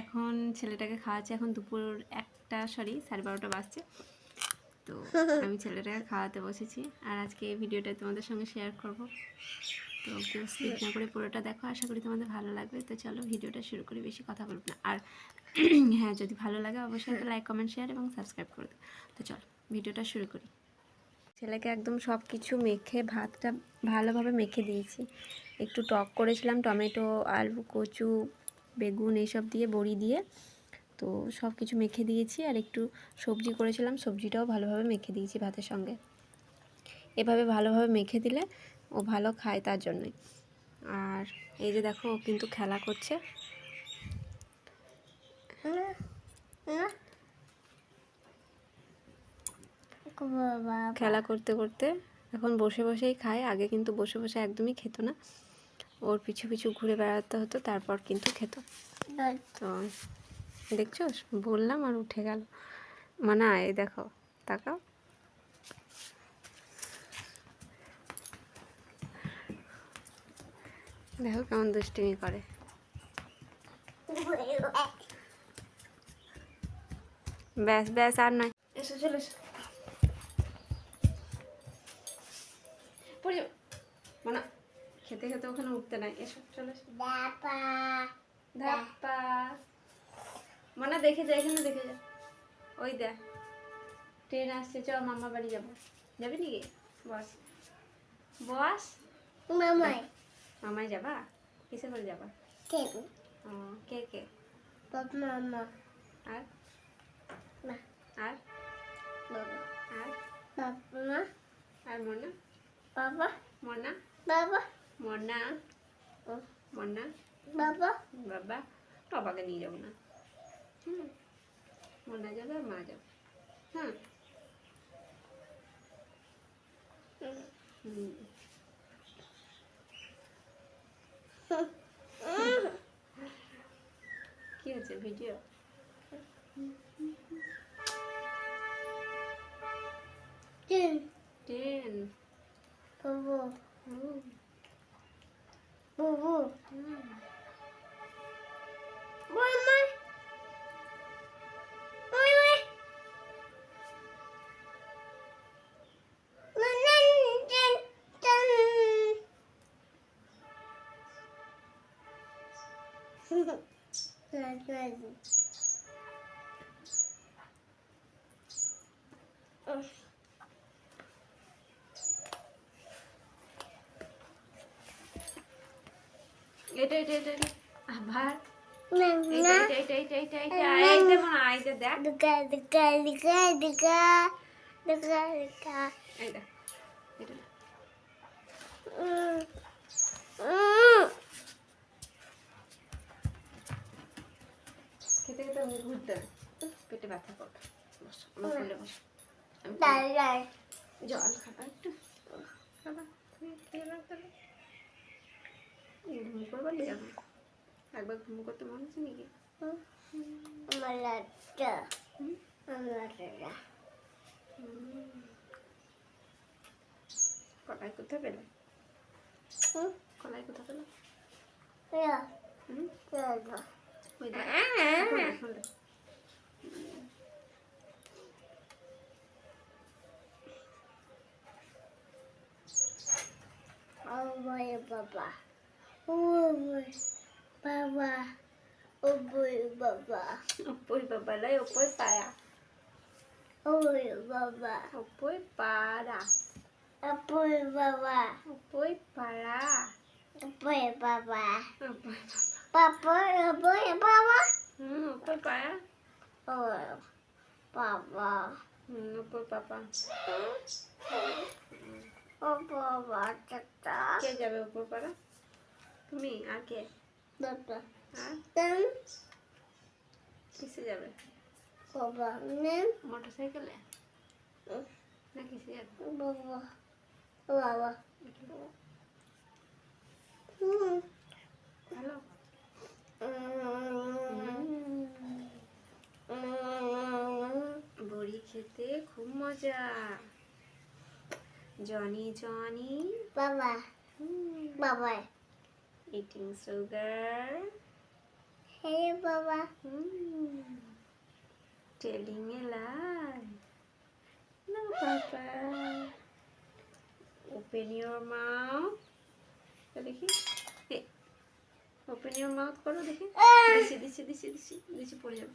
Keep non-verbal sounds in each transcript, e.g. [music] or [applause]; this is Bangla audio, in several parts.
এখন ছেলেটাকে খাওয়াচ্ছি এখন দুপুর একটা সরি সাড়ে বারোটা বাজছে। তো [laughs] আমি ছেলেটাকে খাওয়াতে বসেছি আর আজকে এই ভিডিওটা তোমাদের সঙ্গে শেয়ার করব। তো কেউ স্কিপ না করে পুরোটা দেখো আশা করি তোমাদের ভালো লাগবে। তো চলো ভিডিওটা শুরু করি বেশি কথা বলব না। আর [clears throat] হ্যাঁ যদি ভালো লাগে অবশ্যই লাইক কমেন্ট শেয়ার এবং সাবস্ক্রাইব করে দেবো তো চলো ভিডিওটা শুরু করি। ছেলেকে একদম সব কিছু মেখে ভাতটা ভালোভাবে মেখে দিয়েছি। একটু টক করেছিলাম টমেটো আলু কচু বেগুন এইসব দিয়ে, বড়ি দিয়ে, তো সব কিছু মেখে দিয়েছি। আর একটু সবজি করেছিলাম, সবজিটাও ভালোভাবে মেখে দিয়েছি ভাতের সঙ্গে। এভাবে ভালোভাবে মেখে দিলে ও ভালো খায় তার জন্যই আর এই যে দেখো, ও কিন্তু খেলা করছে। খেলা করতে করতে এখন বসে বসেই খায়, আগে কিন্তু বসে বসে একদমই খেত না। ওর পিছু পিছু ঘুরে বেড়াতে হতো তারপর কিন্তু খেত। তো দেখছ বললাম আর উঠে গেল। মানে এই দেখো তাকাও। দেখো কেমন দুষ্টুমি করে। ব্যাস ব্যাস আর নয়। এসো চলো এসো। পড়ে যাও। মানে খেতে খেতে ওখানে উঠতে নাই। এসো চলে ধাপ্পা মানে দেখে যা এখানে দেখে যা। ওই দেখ ট্রেন আসছে চ মামা বাড়ি যাব। যাবি নাকি? বস। বস? মামাই। মামাই যাবা? কিসে করে যাবা? কেন ও কে কে? মামা। আর? না আর? বাবা। আর? বাবা আর মনা? বাবা। মনা? বাবা। মনা ও মনা বাবা? বাবা? বাবাকে নিয়ে যাব না। হুম। মনা যাবে আর মা যাবে। হ্যাঁ কি হচ্ছে ভিডিও? এটা এটা এটা আবার? না। খেতে খেতে আমি ঘুরতে। পেটে ব্যথা করবে বসো আমার কোলে বসো. জল খাবা একটু খাবা ঘুম করবা নি যাব একবার ঘুম করতে মনে হচ্ছে নাকি. হুম? Malata. হুম। কলাই কোথায় পেলে? কলাই কোথায় পেলে Ya, হুম ya. ওই দেখ এখন দেখ, এখন দেখ। Oh boy, Baba. Oh boy, Baba. Oh boy, Baba. ওপই বাবা লাই ওপই পায়া Oh boy, Baba. ওপই পাড়া Oh boy, Baba. ওপই পাড়া Oh boy, Baba. ওপই Papa, oh boy, Baba. হুম ওপই পায়া Oh, Baba. হুম ওপই পাপা Oh, Baba, tata. কে যাবে ওপর পাড়া তুমি আর কে Baba. আর Then, কিসে যাবে Baba. Then, মোটর সাইকেলে না কিসে যাবে Baba. Baba. Hmm. বড়ি খেতে খুব মজা। Johnny Johnny. Baba. Baba. Eating sugar hey baba. Telling a lie Papa. Open your mouth. তো দেখি। ওপেন ইউর মাউথ করো দেখি দিছি দিছি দিছি দিছি দিছি পড়ে যাবে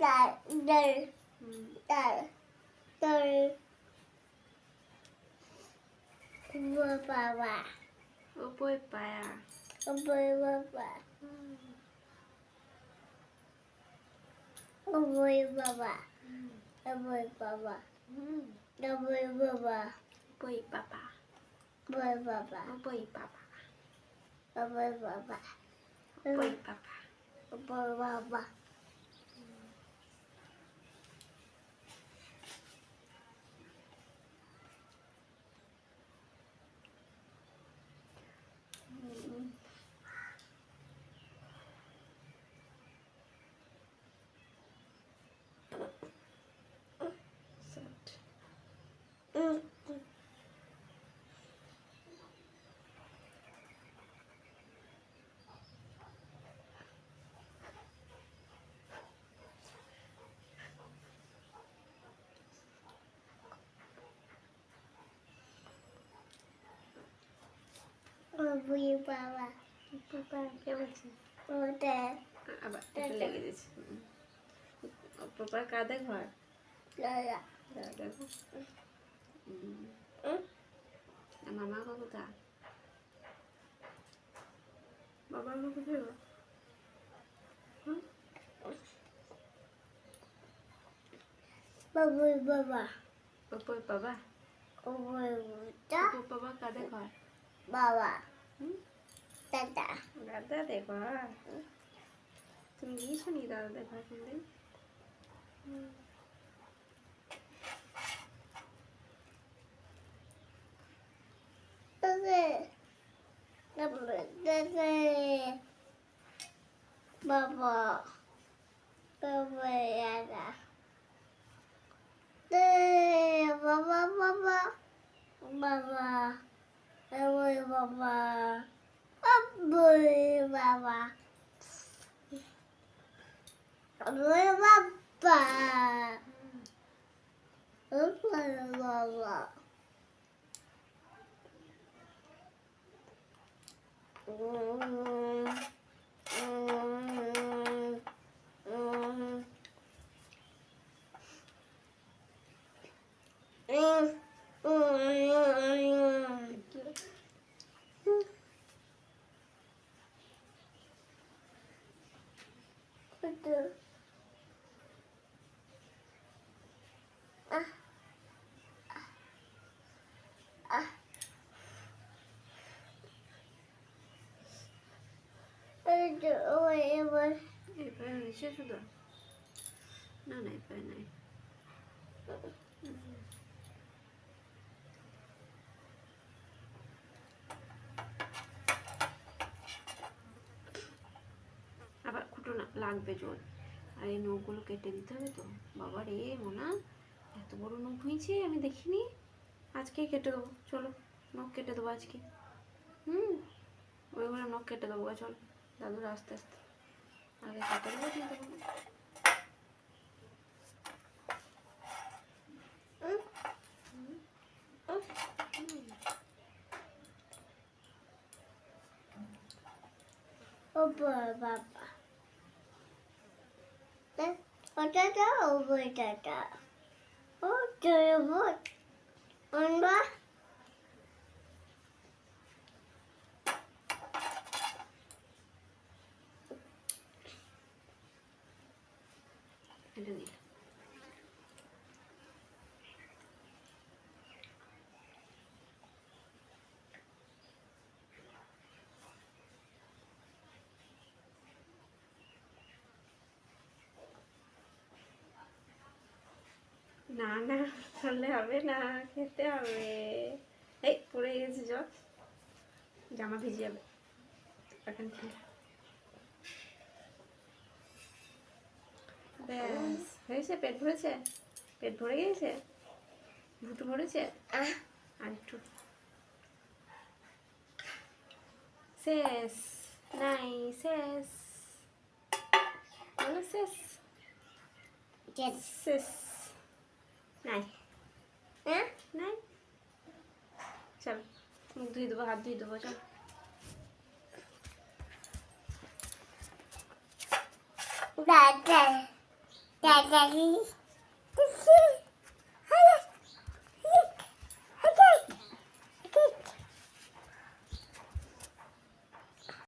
দার দার হুম, দার দার বাবা ওপরে পায়া ওপরে বাবা ওপরে বাবা ওপরে বাবা হুম, ওপরে বাবা ওপরে পাপা ওপরে বাবা ওপরে Baba Mm. হুম, বাবা আবার এটা লেগে গেছে পাপার কাঁধে ঘর মামা কোথা বাবা মা কোথায়? ওপরে বাবা ওপর বাবা বাবা কাঁধে ঘর বাবা? দাদা দাদা দেখো তুমি গিয়েছো নি দাদা দেখো কোনদিন দাদা দাদা দাদা বাবা বাবা দাদা বাবা বাবা বাবা ওই বাবা ওই বাবা ওই বাবা ওই বাবা Mm, mm, mm. Mm, mm, mm. Ah. Ah. এই যে ওই এবার এই পায়ে নিচে শুধু না না এই পায়ে নাই আবার খুঁটো না লাগবে জোর আর এই নখগুলো কেটে দিতে হবে তো। বাবা রে মোনা এত বড় নখ হয়েছে আমি দেখিনি। আজকেই কেটে দেবো চলো নখ কেটে দেবো আজকে। হুম ওইগুলো নখ কেটে দেবো গা, চলো দাদুর আস্তে আস্তে। আগে কেটে দেবো কিন্তু ওপর বাবা। ওটাটা ওপরটাটা ও জয়বত আমরা এটা নিলাম না না করলে হবে না খেতে হবে। এই পড়ে গেছে জল। জামা ভিজে যাবে এখন খেয়ে ব্যাস হয়েছে? পেট ভরেছে? পেট ভরে গিয়েছে? ভুটু ভরেছে আর একটু। শেষ। নাই শেষ। শেষ। শেষ। নাই হ্যাঁ নাই চল মুখ ধুয়ে দেবো হাত ধুয়ে দেবো চল দাদা দাদা